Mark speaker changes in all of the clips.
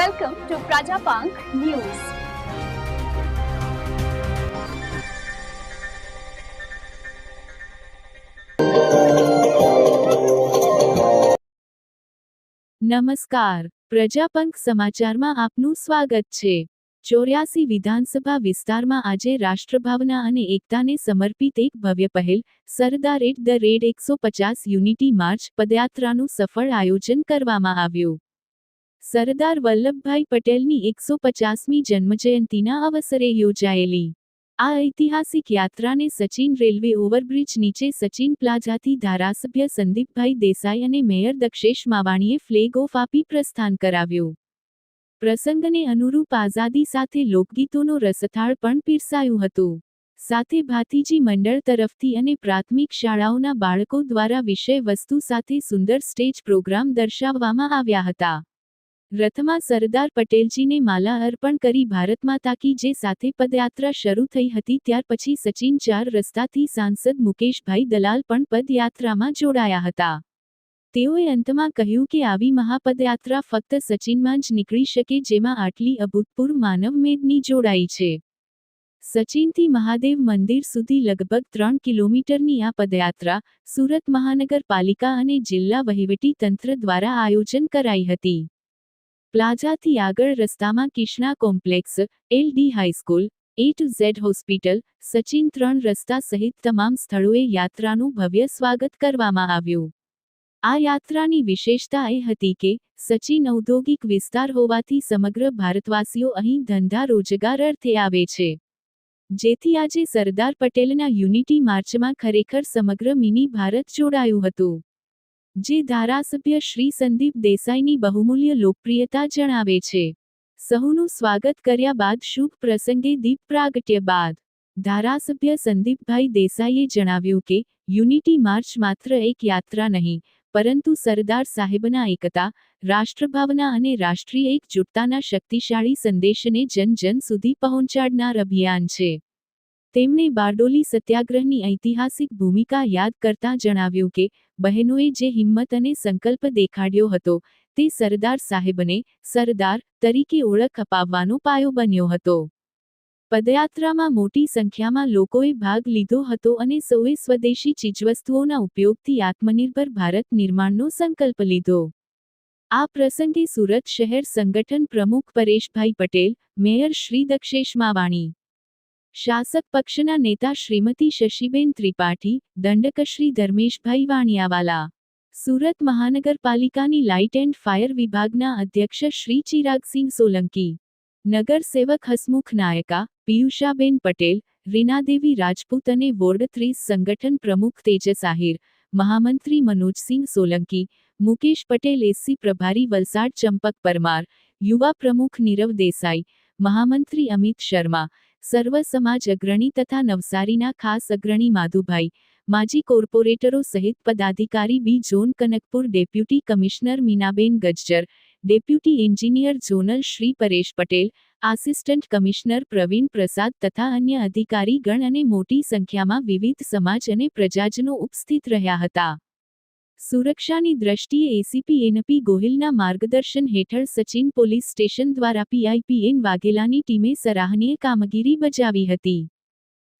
Speaker 1: Welcome to Prajapank News.
Speaker 2: નમસ્કાર. પ્રજાપંખ સમાચારમાં આપનું સ્વાગત છે. ચોર્યાસી વિધાનસભા વિસ્તારમાં આજે રાષ્ટ્રભાવના અને એકતાને સમર્પિત એક ભવ્ય પહેલ, સરદાર એટ ધ રેડ એકસો પચાસ યુનિટી માર્ચ પદયાત્રાનું સફળ આયોજન કરવામાં આવ્યું. સરદાર વલ્લભભાઈ પટેલની એકસો પચાસમી જન્મજયંતિના અવસરે યોજાયેલી આ ઐતિહાસિક યાત્રાને સચિન રેલવે ઓવરબ્રિજ નીચે સચિન પ્લાઝાથી ધારાસભ્ય સંદીપભાઈ દેસાઈ અને મેયર દક્ષેશ માવાણીએ ફ્લેગ ઓફ આપી પ્રસ્થાન કરાવ્યું. પ્રસંગને અનુરૂપ આઝાદી સાથે લોકગીતોનો રસથાળ પણ પીરસાયું હતું. સાથે ભાતીજી મંડળ તરફથી અને પ્રાથમિક શાળાઓના બાળકો દ્વારા વિષય વસ્તુ સાથે સુંદર સ્ટેજ પ્રોગ્રામ દર્શાવવામાં આવ્યા હતા. રથમાં સરદાર પટેલજીને માલા અર્પણ કરી ભારત તાકી જે સાથે પદયાત્રા શરૂ થઈ હતી ત્યાર પછી સચિન ચાર રસ્તાથી સાંસદ મુકેશભાઈ દલાલ પણ પદયાત્રામાં જોડાયા હતા. તેઓએ અંતમાં કહ્યું કે આવી મહાપદયાત્રા ફક્ત સચિનમાં જ નીકળી શકે જેમાં આટલી અભૂતપૂર્વ માનવ મેદની જોડાઈ છે. સચિનથી મહાદેવ મંદિર સુધી લગભગ ત્રણ કિલોમીટરની આ પદયાત્રા સુરત મહાનગરપાલિકા અને જિલ્લા વહીવટી તંત્ર દ્વારા આયોજન કરાઈ હતી. પ્લાઝાથી આગળ રસ્તામાં Kishna complex L D high school A to Z hospital, Sachin ત્રણ રસ્તા સહિત તમામ સ્થળોએ યાત્રાનું ભવ્ય સ્વાગત કરવામાં આવ્યું. આ યાત્રાની વિશેષતા એ હતી કે, સચિન ઔદ્યોગિક વિસ્તાર હોવાથી સમગ્ર ભારતવાસીઓ અહીં ધંધા રોજગાર અર્થે આવે છે. જેથી આજે સરદાર પટેલના યુનિટી માર્ચમાં ખરેખર સમગ્ર મિની ભારત જોડાયું હતું. જે ધારાસભ્ય શ્રી સંદીપ દેસાઈની બહુમૂલ્ય લોકપ્રિયતા જણાવે છે. સહુનું સ્વાગત કર્યા બાદ શુભ પ્રસંગે દીપ પ્રાગટ્ય બાદ, ધારાસભ્ય સંદીપભાઈ દેસાઈએ જણાવ્યું કે, યુનિટી માર્ચ માત્ર એક યાત્રા નહીં, પરંતુ સરદાર સાહેબના એકતા, રાષ્ટ્રભાવના અને રાષ્ટ્રીય એકજૂટતાના શક્તિશાળી સંદેશને જન જન સુધી પહોંચાડનાર અભિયાન છે. તેમણે બારડોલી સત્યાગ્રહની ઐતિહાસિક ભૂમિકા યાદ કરતા જણાવ્યું કે, બહેનોએ જે હિંમત અને સંકલ્પ દેખાડ્યો હતો, તે સરદાર સાહેબને સરદાર તરીકે ઓળખ અપાવવાનો પાયો બન્યો હતો. પદયાત્રામાં મોટી સંખ્યામાં લોકોએ ભાગ લીધો હતો અને સૌએ સ્વદેશી ચીજવસ્તુઓના ઉપયોગથી આત્મનિર્ભર ભારત નિર્માણનો સંકલ્પ લીધો. આ પ્રસંગે સુરત શહેર સંગઠન પ્રમુખ પરેશભાઈ પટેલ, મેયર શ્રી દક્ષેશ માવાણી શાસક પક્ષના નેતા શ્રીમતી શશીબેન ત્રિપાઠી, દંડકશ્રી ધર્મેશભાઈ વાણિયાવાલા, સુરત મહાનગરપાલિકાની લાઇટ એન્ડ ફાયર વિભાગના અધ્યક્ષ શ્રી ચિરાગસિંહ સોલંકી, નગર સેવક હસમુખ નાયકા, પિયુષાબેન પટેલ, રીનાદેવી રાજપૂત અને વોર્ડ ત્રીસ સંગઠન પ્રમુખ તેજસ આહિર, મહામંત્રી મનોજસિંહ સોલંકી, મુકેશ પટેલ, એસસી પ્રભારી વલસાડ ચંપક પરમાર, યુવા પ્રમુખ નીરવ દેસાઈ, મહામંત્રી અમિત શર્મા સર્વ સમાજ અગ્રણી તથા નવસારીના ખાસ અગ્રણી માધુભાઈ, માજી કોર્પોરેટરો સહિત પદાધિકારી B. Zone Kanakpur, deputy commissioner Minaben Gajjar, deputy engineer zonal Shri Paresh Patel, assistant commissioner Pravin Prasad તથા અન્ય અધિકારી ગણ અને મોટી સંખ્યામાં વિવિધ સમાજ અને પ્રજાજનો ઉપસ્થિત રહ્યા હતા. સુરક્ષાની દ્રષ્ટિએ એસીપી એનપી ગોહિલના માર્ગદર્શન હેઠળ સચિન પોલીસ સ્ટેશન દ્વારા પીઆઈપીએન વાઘેલાની ટીમે સરાહનીય કામગીરી બજાવી હતી.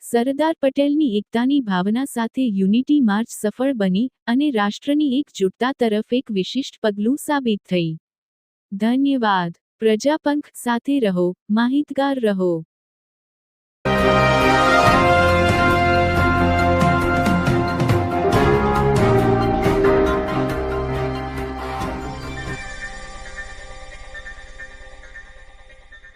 Speaker 2: સરદાર પટેલની એકતાની ભાવના સાથે યુનિટી માર્ચ સફળ બની અને રાષ્ટ્રની એકજૂટતા તરફ એક વિશિષ્ટ પગલું સાબિત થઈ. ધન્યવાદ. પ્રજાપંખ સાથે રહો. માહિતગાર રહો.